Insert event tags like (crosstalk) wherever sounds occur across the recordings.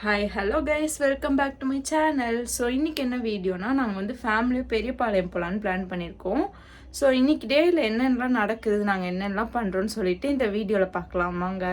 Hi hello guys welcome back to my channel so இன்றைக்கி என்ன வீடியோனா நாங்கள் வந்து ஃபேமிலியும் பெரியபாளையம் போகலான்னு பிளான் பண்ணியிருக்கோம். ஸோ இன்றைக்கி டேயில் என்னென்னலாம் நடக்குது நாங்கள் என்னென்னலாம் பண்ணுறோன்னு சொல்லிட்டு இந்த வீடியோவில் பார்க்கலாமாங்க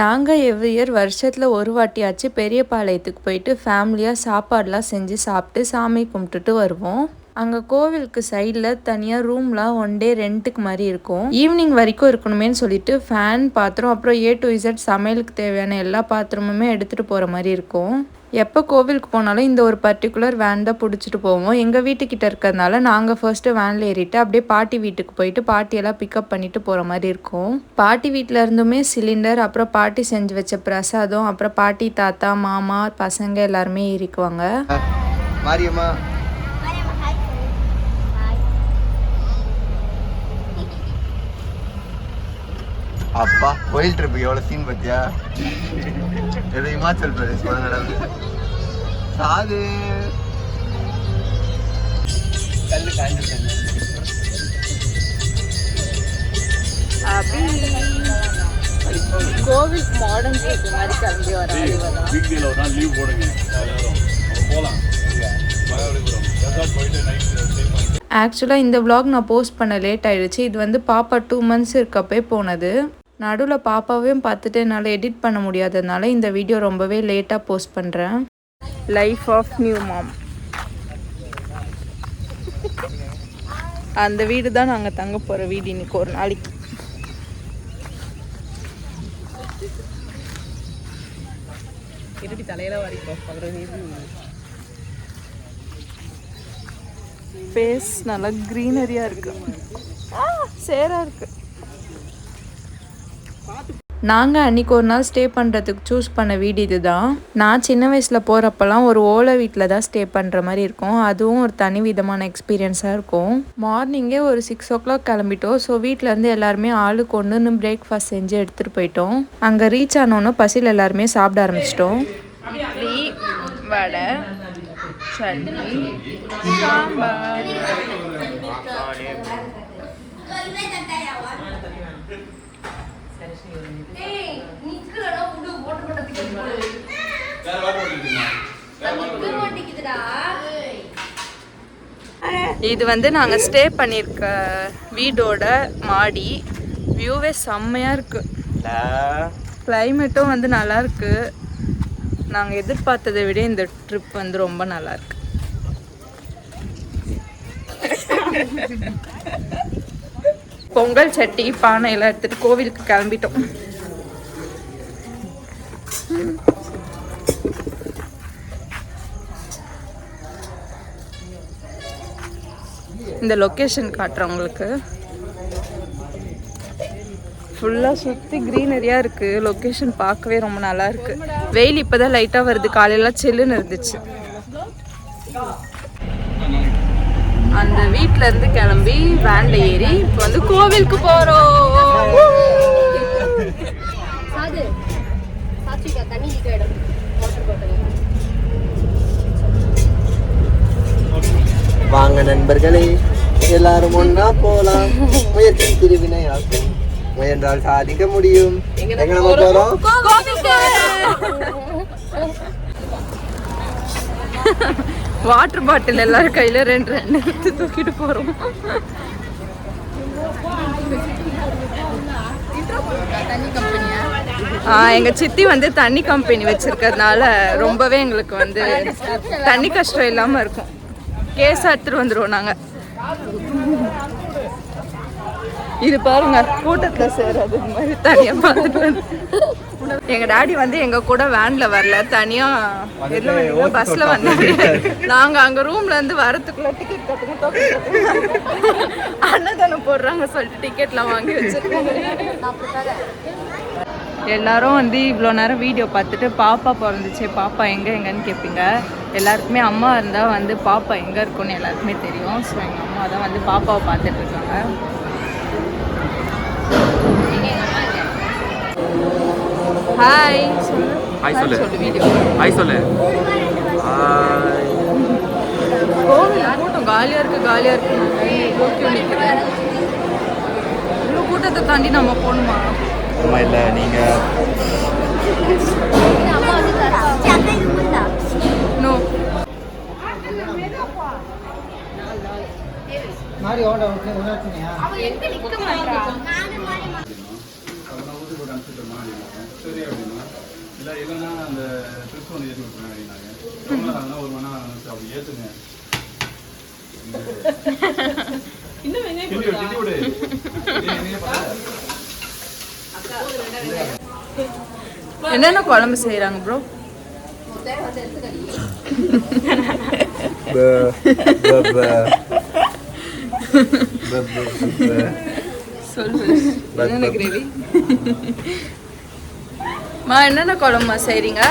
நாங்கள் எவ்ரி இயர் வருஷத்தில் ஒரு வாட்டியாச்சு பெரியபாளையத்துக்கு போயிட்டு ஃபேமிலியாக சாப்பாடெலாம் செஞ்சு சாப்பிட்டு சாமி கும்பிட்டுட்டு வருவோம். அங்கே கோவிலுக்கு சைடில் தனியாக ரூம்லாம் ஒன் டே ரெண்ட்டுக்கு மாதிரி இருக்கும். ஈவினிங் வரைக்கும் இருக்கணுமேன்னு சொல்லிட்டு ஃபேன் பாத்திரம் அப்புறம் ஏ டு இசட் சமையலுக்கு தேவையான எல்லா பாத்திரமுமே எடுத்துகிட்டு போகிற மாதிரி இருக்கும். எப்போ கோவிலுக்கு போனாலும் இந்த ஒரு பர்டிகுலர் வேன் தான் பிடிச்சிட்டு போவோம். எங்கள் வீட்டுக்கிட்ட இருக்கிறதுனால நாங்கள் ஃபர்ஸ்ட்டு வேனில் ஏறிட்டு அப்படியே பாட்டி வீட்டுக்கு போயிட்டு பாட்டியெல்லாம் பிக்கப் பண்ணிட்டு போகிற மாதிரி இருக்கும். பாட்டி வீட்டில் இருந்துமே சிலிண்டர் அப்புறம் பாட்டி செஞ்சு வச்ச பிரசாதம் அப்புறம் பாட்டி தாத்தா மாமா பசங்க எல்லாருமே ஏறிக்குவாங்க. மாரியம்மா அப்பா கோயில் ட்ரிப் எவ்வளவு சீன் பத்தியா ஏதோ இமாச்சல் பிரதேஷ் நடந்து சாது. கோவிலுக்கு மாடர்ன் ஸ்ட்ரீட் மாதிரி கிளம்பி வர வீக்டேல ஒரு நாள் லீவ் போடுங்க. போயிட்டு நைட் ஆக்சுவலாக இந்த vlog நான் போஸ்ட் பண்ண லேட் ஆயிடுச்சு. இது வந்து பாப்பா டூ மந்த்ஸ் இருக்கப்பே போனது. நடுவில் பாப்பாவையும் பார்த்துட்டு என்னால் எடிட் பண்ண முடியாததுனால இந்த வீடியோ ரொம்பவே லேட்டாக போஸ்ட் பண்ணுறேன் லைஃப் ஆஃப் நியூ மாம் அந்த வீடு தான் நாங்கள் தங்க போகிற வீடு இன்னைக்கு ஒரு நாளைக்கு. திருப்பி தலையில வரைக்கும் ஃபேஸ் நல்லா க்ரீனரியாக இருக்கு. சேராக இருக்குது நாங்கள் அன்றைக்கி ஒரு நாள் ஸ்டே பண்ணுறதுக்கு சூஸ் பண்ண வீடு இதுதான். நான் சின்ன வயசில் போகிறப்பெல்லாம் ஒரு ஓலை வீட்டில் தான் ஸ்டே பண்ணுற மாதிரி இருக்கும். அதுவும் ஒரு தனி விதமான எக்ஸ்பீரியன்ஸாக இருக்கும். மார்னிங்கே ஒரு சிக்ஸ் ஓ கிளாக் கிளம்பிட்டோம் ஸோ வீட்டிலேருந்து எல்லாருமே ஆளுக்கு ஒன்றுன்னு பிரேக்ஃபாஸ்ட் செஞ்சு எடுத்துகிட்டு போயிட்டோம். அங்கே ரீச் ஆனோன்னு பசியில் எல்லாருமே சாப்பிட ஆரம்பிச்சிட்டோம். வடை சட்னி சாம்பார். இது வந்து நாங்கள் ஸ்டே பண்ணியிருக்க வீடோட மாடி. வியூவே செம்மையாக இருக்குது கிளைமேட்டும் வந்து நல்லா இருக்கு. நாங்கள் எதிர்பார்த்ததை விட இந்த ட்ரிப் வந்து ரொம்ப நல்லா இருக்கு. பொங்கல் சட்டி பானை எல்லாம் எடுத்துட்டு கோவிலுக்கு கிளம்பிட்டோம். இந்த லொக்கேஷன் காட்டுறேன் உங்களுக்கு. ஃபுல்லாக சுற்றி க்ரீனரியாக இருக்குது லொக்கேஷன் பார்க்கவே ரொம்ப நல்லா இருக்கு. வெயில் இப்போ தான் லைட்டாக வருது. காலையில செல்லுன்னு இருந்துச்சு. அந்த வீட்டிலேருந்து இருந்து கிளம்பி வேனில் ஏறி இப்போ வந்து கோவிலுக்கு போகிறோம் சாது சாத்விகா தண்ணி லீக் ஆயிடும் வாட்டர் பாட்டில் வாங்க நண்பர்களே எல்லாரும் ஒன்னா போலாம். முயற்சி திருவினையாக்கும் முயன்றால் சாதிக்க முடியும். எங்க நம்ம போறோம்? வாட்டர் பாட்டில் எல்லாரும் கையில ரெண்டு ரெண்டு எடுத்து தூக்கிட்டு போறோம். ஆ, எங்க சித்தி வந்து தண்ணி கம்பெனி வச்சிருக்கிறதுனால ரொம்பவே எங்களுக்கு வந்து தண்ணி கஷ்டம் இல்லாம இருக்கும். கேஸ் எடுத்துட்டு வந்துருவோம் நாங்க இது பாருங்க கூட்டத்துல சேராது இந்த மாதிரி தனியா பார்த்துட்டு வந்து எங்க டாடி வந்து எங்க கூட வேன்ல வரல தனியா எதுல வந்தீங்க? பஸ்ல வந்தாங்க நாங்க அங்க ரூம்ல இருந்து வரதுக்குள்ள டிக்கெட் கட்டுங்க. அன்னதானம் போடுறாங்க சொல்லிட்டு டிக்கெட்லாம் வாங்கி வச்சிருக்கோம் எல்லாரும் வந்து இவ்வளோ நேரம் வீடியோ பார்த்துட்டு பாப்பா பிறந்துச்சு பாப்பா எங்கே எங்கன்னு கேட்பீங்க எல்லாருக்குமே அம்மா இருந்தால் வந்து பாப்பா எங்கே இருக்கும்னு எல்லாருக்குமே தெரியும். ஸோ எங்கள் அம்மா தான் வந்து பாப்பாவை பார்த்துட்டு இருக்காங்க. ஹாய் சொல்லு. ஹாய் சொல்லு. வீடியோ. ஹாய் சொல்லு. ஹாய் கோவில் கூட்டம் காலியாக இருக்கு காலியாக இருக்கு ஓகே நிற்கிறேன் இவ்வளோ கூட்டத்தை தாண்டி நம்ம போகணுமா? அம்மா இல்லை நீங்கள் மாறி ஓட சரி அப்படின்னா இல்லை இல்லைன்னா அந்த ட்ரிப் வந்து ஏற்றி விட்டுருங்க அப்படின்னாங்க அதெல்லாம் ஒரு மணி நேரம் அப்படி ஏற்றுங்க (laughs) இன்னும் வெங்காயம் என்னென்ன குழம்பு செய்கிறாங்க ப்ரோ மா என்னென்ன குழம்புமா செய்கிறீங்க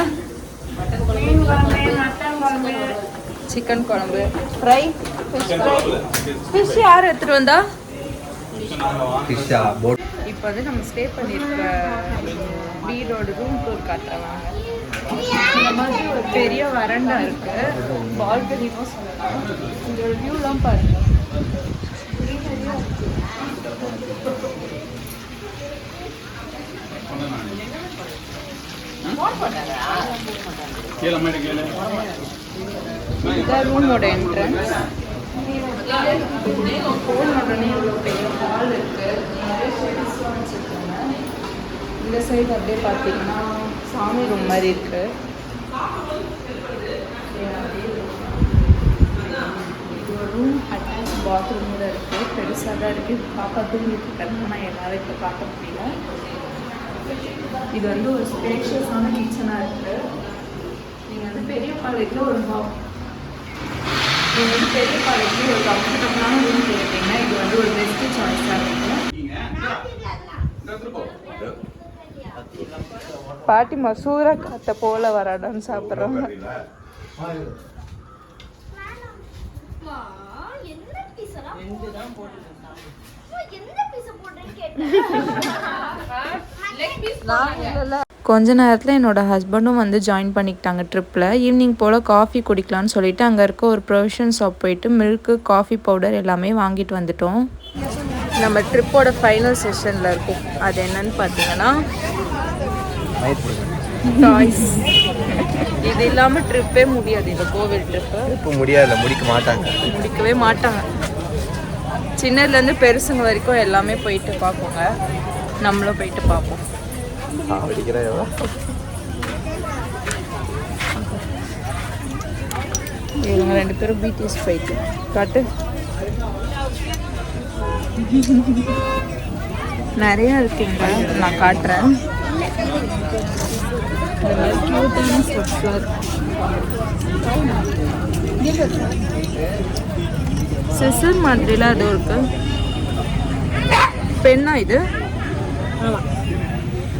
சிக்கன் குழம்பு. ஃப்ரை ஃபிஷ் யார் எடுத்துகிட்டு வந்தா? இப்போ வந்து நம்ம ஸ்டே பண்ணியிருக்க வீடோட ரூம் டூர் காட்டுறாங்க. இந்த மாதிரி ஒரு பெரிய வரண்டா இருக்கு பால்கனியும் சொல்லலாம் இந்த வியூலாம் பாருங்க. இதான் ரூமோட என்ட்ரன்ஸ் போன உடனே இவ்வளோ பெரிய ஹால் இருக்குது நிறைய ஷெல்ஸ்லாம் வச்சுருக்காங்க இந்த சைடு அப்படியே பார்த்தீங்கன்னா சாமி ரூம் மாதிரி இருக்கு இது ரூம் அட்டாச் பாத்ரூமோட இருக்கு பெருசாக தான் இருக்கு பாப்பா தூங்கிட்டு இருக்காங்க ஆனால் என்னால் இப்போ பார்க்க முடியல இது வந்து ஒரு ஸ்பேஷியஸான கிச்சனாக இருக்கு நீங்கள் வந்து பெரிய பாளையத்தில் ஒரு ஹா நீங்கள் வந்து பெரிய பாளையத்தில் ஒரு கம்ஃபர்டபுளான ரூம் கேட்டீங்கன்னா இது வந்து ஒரு பெஸ்ட் சாய்ஸாக இருக்கும். பாட்டி மசூரா காத்த போல வராடான்னு சாப்பிட்றோம் என்ன பீஸ் கொஞ்ச நேரத்தில் என்னோட ஹஸ்பண்டும் வந்து ஜாயின் பண்ணிக்கிட்டாங்க ட்ரிப்பில் ஈவினிங் போல் காஃபி குடிக்கலான்னு சொல்லிட்டு அங்கே இருக்க ஒரு ப்ரொவிஷன் ஷாப் போயிட்டு மில்க்கு காஃபி பவுடர் எல்லாமே வாங்கிட்டு வந்துட்டோம். நம்ம ட்ரிப்போட ஃபைனல் செஷனில் இருக்கும். அது என்னன்னு பார்த்தீங்கன்னா டாய்ஸ் இது இல்லாமல் ட்ரிப்பே முடியாது. இந்த கோவில் ட்ரிப்பு இப்போ முடியாதுல முடிக்க மாட்டாங்க. முடிக்கவே மாட்டாங்க. சின்னதுலேருந்து பெருசுங்க வரைக்கும் எல்லாமே போயிட்டு பார்ப்போங்க நம்மளும் போயிட்டு பார்ப்போம் அடிக்கிறா இவங்க ரெண்டு பேரும் பிடிஎஸ் போயிட்டு காட்டு நிறைய இருக்குங்க நான் காட்டுறேன். சிசர் மாதிரிலாம் ஏதோ இருக்கு பெண்ணா இது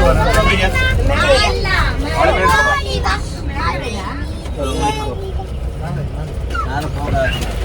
போச்சு ட்ரிப் நானும் போகிறேன்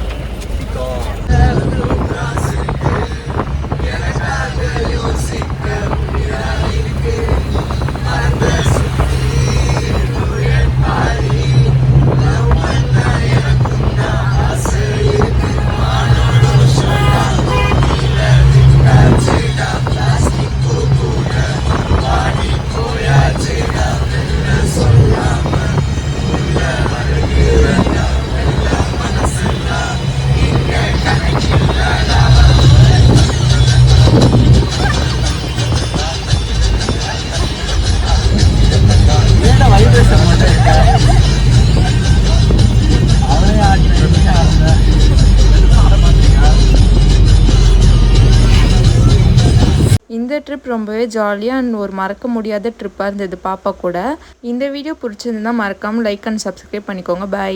ட்ரிப் ரொம்பவே ஜாலியாக அண்ட் ஒரு மறக்க முடியாத ட்ரிப்பாக இருந்தது பாப்பா கூட. இந்த வீடியோ பிடிச்சிருந்தா மறக்காமல் லைக் அண்ட் சப்ஸ்கிரைப் பண்ணிக்கோங்க. பாய்